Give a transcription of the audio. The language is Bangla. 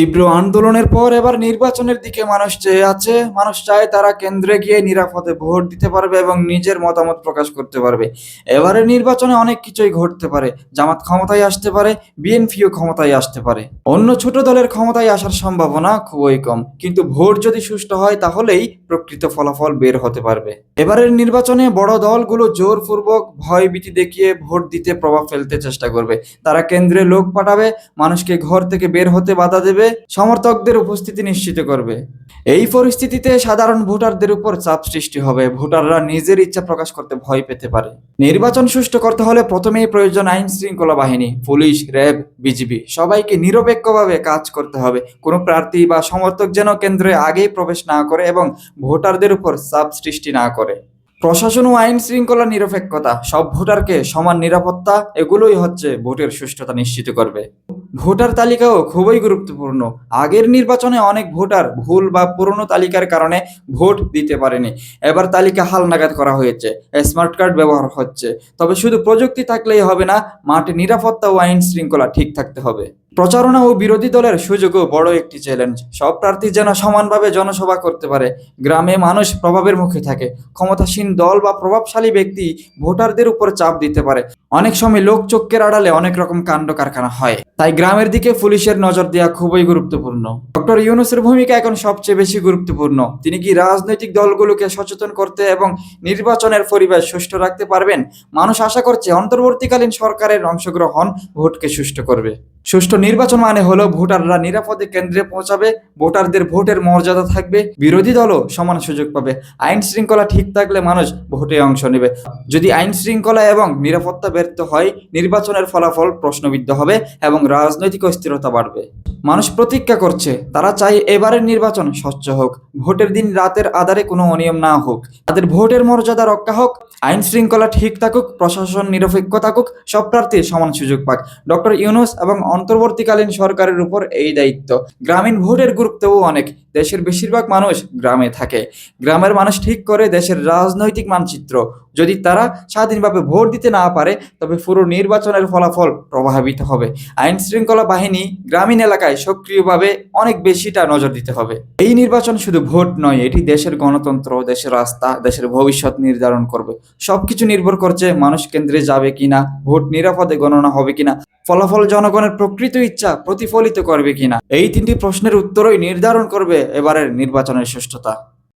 তীব্র আন্দোলনের পর এবার নির্বাচনের দিকে মানুষ চেয়ে আছে। মানুষ চায় তারা কেন্দ্রে গিয়ে নিরাপদে ভোট দিতে পারবে এবং নিজের মতামত প্রকাশ করতে পারবে। এবারে নির্বাচনে অনেক কিছুই ঘটতে পারে। জামাত ক্ষমতায় আসতে পারে, বিএনপিও ক্ষমতায় আসতে পারে। অন্য ছোট দলের ক্ষমতায় আসার সম্ভাবনা খুবই কম। কিন্তু ভোট যদি সুষ্ঠু হয়, তাহলেই প্রকৃত ফলাফল বের হতে পারবে। এবারের নির্বাচনে বড় দলগুলো জোরপূর্বক ভয়ভীতি দেখিয়ে ভোট দিতে প্রভাব ফেলতে চেষ্টা করবে। তারা কেন্দ্রে লোক পাঠাবে, মানুষকে ঘর থেকে বের হতে বাধা দেবে সমর্থকদের উপস্থিতি নিশ্চিত করবে। এই পরিস্থিতিতে সাধারণ ভোটারদের উপর চাপ সৃষ্টি হবে। ভোটাররা নিজের ইচ্ছা প্রকাশ করতে ভয় পেতে পারে। নির্বাচন সুষ্ঠু করতে হলে প্রথমেই প্রয়োজন আইন শৃঙ্খলা বাহিনী, পুলিশ, র্যাব, বিজিবি। সবাইকে নিরপেক্ষভাবে কাজ করতে হবে। কোনো প্রার্থী বা সমর্থক যেন কেন্দ্রে আগেই প্রবেশ না করে এবং ভোটারদের উপর চাপ সৃষ্টি না করে। প্রশাসন ও আইন শৃঙ্খলা নিরপেক্ষতা, সব ভোটারকে সমান নিরাপত্তা, এগুলোই হচ্ছে ভোটের সুষ্ঠুতা নিশ্চিত করবে। ভোটার তালিকাও খুবই গুরুত্বপূর্ণ। আগের নির্বাচনে অনেক ভোটার ভুল বা পুরনো তালিকার কারণে ভোট দিতে পারেনি। এবার তালিকা হালনাগাদ করা হয়েছে, স্মার্ট কার্ড ব্যবহার হচ্ছে। তবে শুধু প্রযুক্তি থাকলেই হবে না, মাঠে নিরাপত্তা ও আইন শৃঙ্খলা ঠিক থাকতে হবে। প্রচারণা ও বিরোধী দলের সুযোগও বড় একটি চ্যালেঞ্জ সব প্রার্থী যেন সমানভাবে জনসভা করতে পারে। গ্রামে মানুষ প্রভাবের মুখে থাকে। ক্ষমতাসীন দল বা প্রভাবশালী ব্যক্তি ভোটারদের উপর চাপ দিতে পারে। অনেক সময় লোক চক্কের আড়ালে অনেক রকম কাণ্ড কারখানা হয়। তাই গ্রামের দিকে পুলিশের নজর দেওয়া খুবই গুরুত্বপূর্ণ। ডক্টর ইউনুসের ভূমিকা এখন সবচেয়ে বেশি গুরুত্বপূর্ণ। তিনি কি রাজনৈতিক দলগুলোকে সচেতন করতে এবং নির্বাচনের পরিবেশ সুষ্ঠু রাখতে পারবেন? মানুষ আশা করছে অন্তর্বর্তীকালীন সরকারের অংশগ্রহণ ভোটকে সুষ্ঠু করবে। সুষ্ঠু নির্বাচন মানে হলো ভোটাররা নিরাপদে কেন্দ্রে পৌঁছাবে, ভোটারদের ভোটের মর্যাদা থাকবে, বিরোধী দলও সমান সুযোগ পাবে। আইন শৃঙ্খলা ঠিক থাকলে মানুষ ভোটে অংশ নেবে। যদি আইন শৃঙ্খলা এবং নিরাপত্তা ব্যর্থ হয়, নির্বাচনের ফলাফল প্রশ্নবিদ্ধ হবে এবং রাজনৈতিক অস্থিরতা বাড়বে। মানুষ প্রতীক্ষা করছে, তারা চায় এবারের নির্বাচন স্বচ্ছ হোক, ভোটের দিন রাতের আধারে কোনো অনিয়ম না হোক। তাদের ভোটের মর্যাদা রক্ষা হোক, আইন শৃঙ্খলা ঠিক থাকুক, প্রশাসন নিরপেক্ষ থাকুক, সব প্রার্থী সমান সুযোগ পাক। ডক্টর ইউনুস এবং অন্তর্বর্তীকালীন সরকারের উপর এই দায়িত্ব। গ্রামীণ ভোটের গুরুত্বও অনেক। দেশের বেশিরভাগ মানুষ গ্রামে থাকে। গ্রামের মানুষ ঠিক করে দেশের রাজনৈতিক মানচিত্র। যদি তারা স্বাধীনভাবে ভোট দিতে না পারে, তবে পুরো নির্বাচনের ফলাফল প্রভাবিত হবে। আইন শৃঙ্খলা বাহিনী গ্রামীণ এলাকায় সক্রিয়ভাবে অনেক বেশিটা নজর দিতে হবে। এই নির্বাচন শুধু ভোট নয়, এটি দেশের গণতন্ত্র, দেশের রাস্তা, দেশের ভবিষ্যৎ নির্ধারণ করবে। সবকিছু নির্ভর করছে মানুষ কেন্দ্রে যাবে কিনা, ভোট নিরাপদে গণনা হবে কিনা। ফলাফল জনগণের প্রকৃত ইচ্ছা প্রতিফলিত করবে কিনা? এই তিনটি প্রশ্নের উত্তরই নির্ধারণ করবে এবারের নির্বাচনের সুষ্ঠুতা